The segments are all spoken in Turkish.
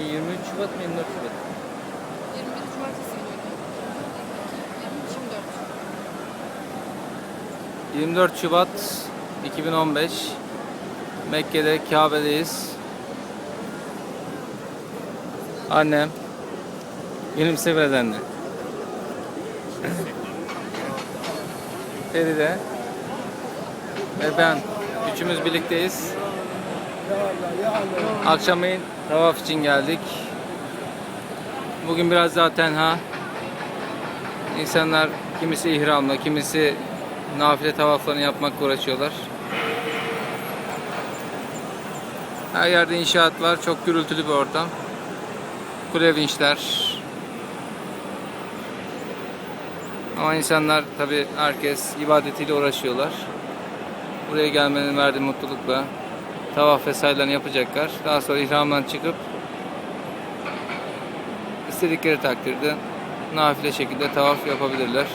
Bugün 23 Şubat mı 24 Şubat? 21 Cumartesi günüydü. 24. 24 Şubat 2015 Mekke'de Kabe'deyiz. Annem benim sever anne. Feride ve ben üçümüz birlikteyiz. Akşamleyin tavaf için geldik. Bugün biraz daha tenha. İnsanlar kimisi ihramla, kimisi nafile tavaflarını yapmakla uğraşıyorlar. Her yerde inşaat var. Çok gürültülü bir ortam. Kule vinçler. Ama insanlar tabi herkes ibadetiyle uğraşıyorlar. Buraya gelmenin verdiği mutlulukla tavaf vesairelerini yapacaklar. Daha sonra ihramdan çıkıp istedikleri takdirde nafile şekilde tavaf yapabilirler.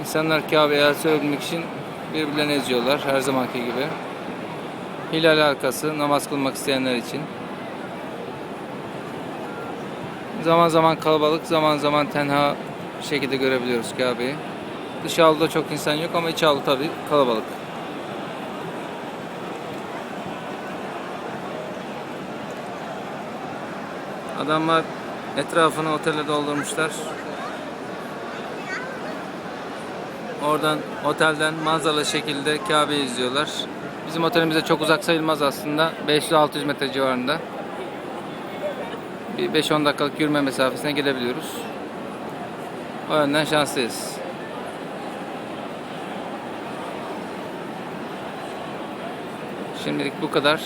İnsanlar Kabe'ye söylemek için birbirlerini eziyorlar her zamanki gibi. Hilal arkası namaz kılmak isteyenler için. Zaman zaman kalabalık, zaman zaman tenha şekilde görebiliyoruz Kabe'yi. Dış avluda çok insan yok ama iç avlu tabii kalabalık. Adamlar etrafını otele doldurmuşlar. Oradan otelden manzaralı şekilde Kabe'yi izliyorlar. Bizim otelimize çok uzak sayılmaz aslında. 500-600 metre civarında. Bir 5-10 dakikalık yürüme mesafesine gidebiliyoruz. O yönden şanslıyız. Şimdilik bu kadar.